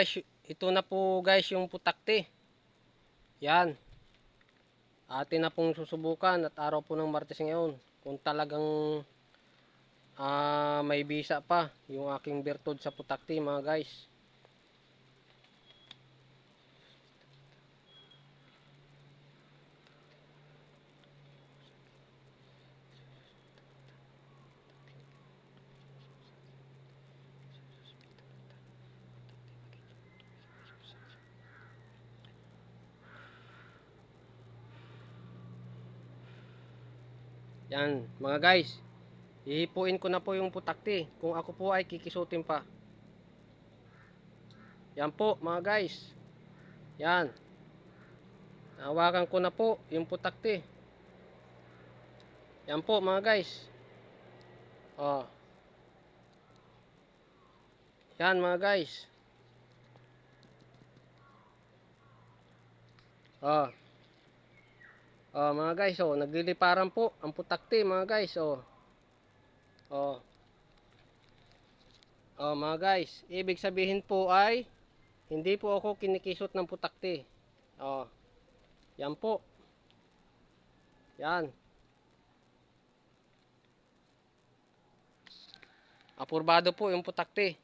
Guys, ito na po guys yung putakti. Yan. Atin na pong susubukan at araw po ng Martes ngayon. Kung talagang ah, may bisa pa yung aking bertod sa putakti mga guys. Yan, mga guys. Ihipuin ko na po yung putakti kung ako po ay kikisutin pa. Yan po, mga guys. Yan. Hawakan ko na po yung putakti. Yan po, mga guys. Oh. Yan, mga guys. Oh. Oh, mga guys, oh, nagliliparan po ang putakti, mga guys, oh. Oh. Oh, mga guys, ibig sabihin po ay hindi po ako kinikisot ng putakti. Oh. Yan po. Yan. Apurbado po yung putakti.